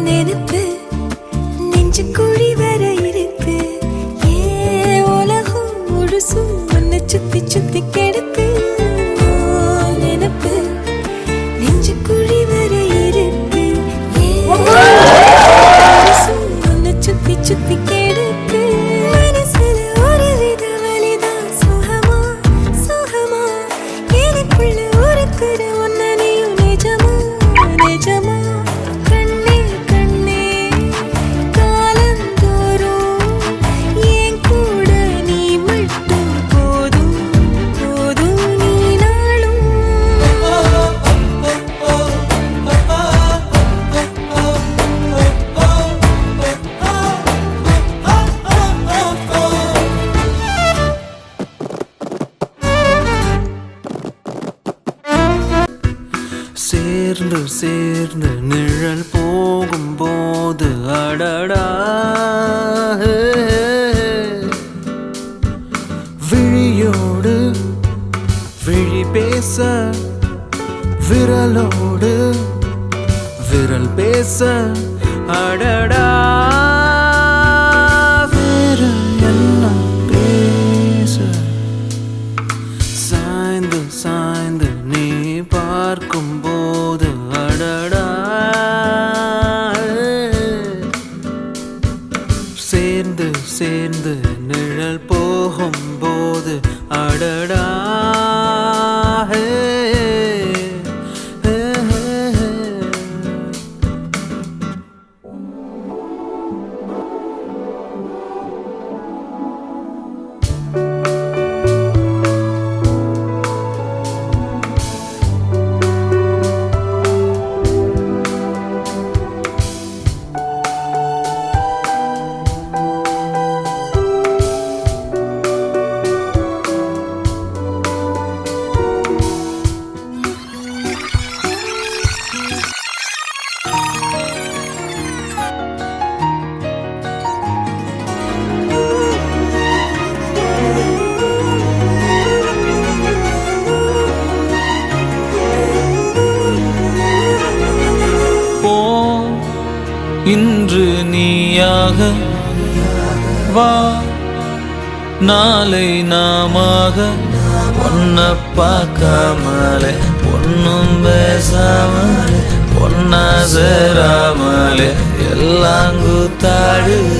நினைப்பு நெஞ்சு கூடி வர இருக்கு. ஏ உலகம் முழுசும் சுத்தி சுத்தி கே சேர்ந்து சேர்ந்து நிழல் போகும் போது அடடா விழியோடு விழி பேச விரலோடு விரல் பேச அடடா. நீயாக வா. நாளை நாமாக ஒன்ன பார்க்காமலே ஒன்னும் பேசாமலே ஒன்னா சேராமலே எல்லாம் கூத்தாடுதே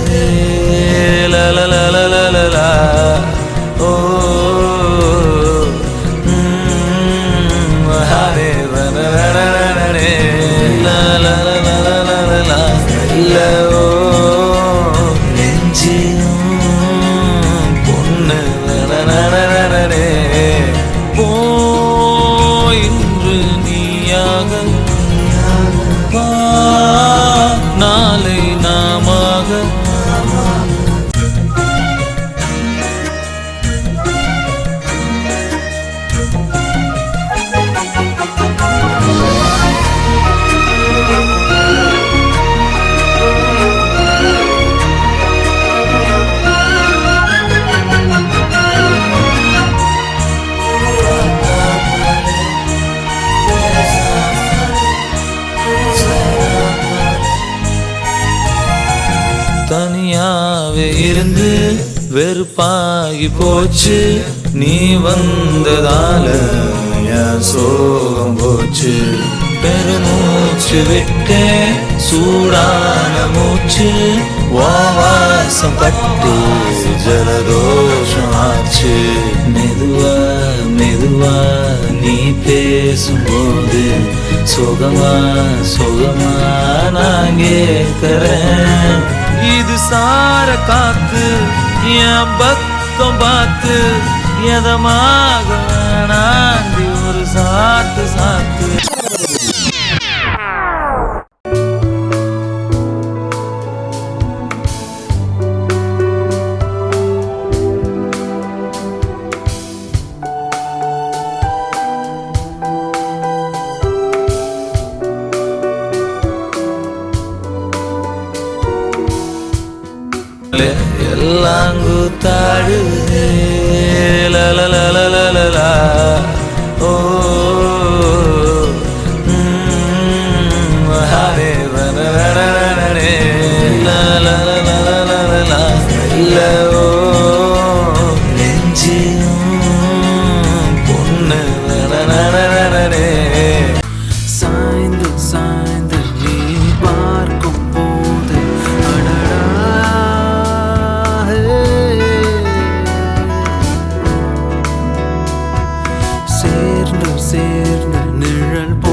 தனியாவே இருந்து வெறுப்பாகி போச்சு. நீ வந்ததால என் சோகம் போச்சு. பெருமூச்சு விட்டே சூடான மூச்சு. உன் வாசம் பட்டு ஜலதோஷம் ஆச்சு. மெதுவா மெதுவா நீ பேசும்போது சுகமா சுகமா நான் கேட்கிறேன். இது சார காத்து என் பக்கம் பார்த்து எதமாக வேணாண்டி ஒரு சாத்து சாத்து. தாழுதே லலலலலலா ஓ ஹரே வன லலலலலலா 人不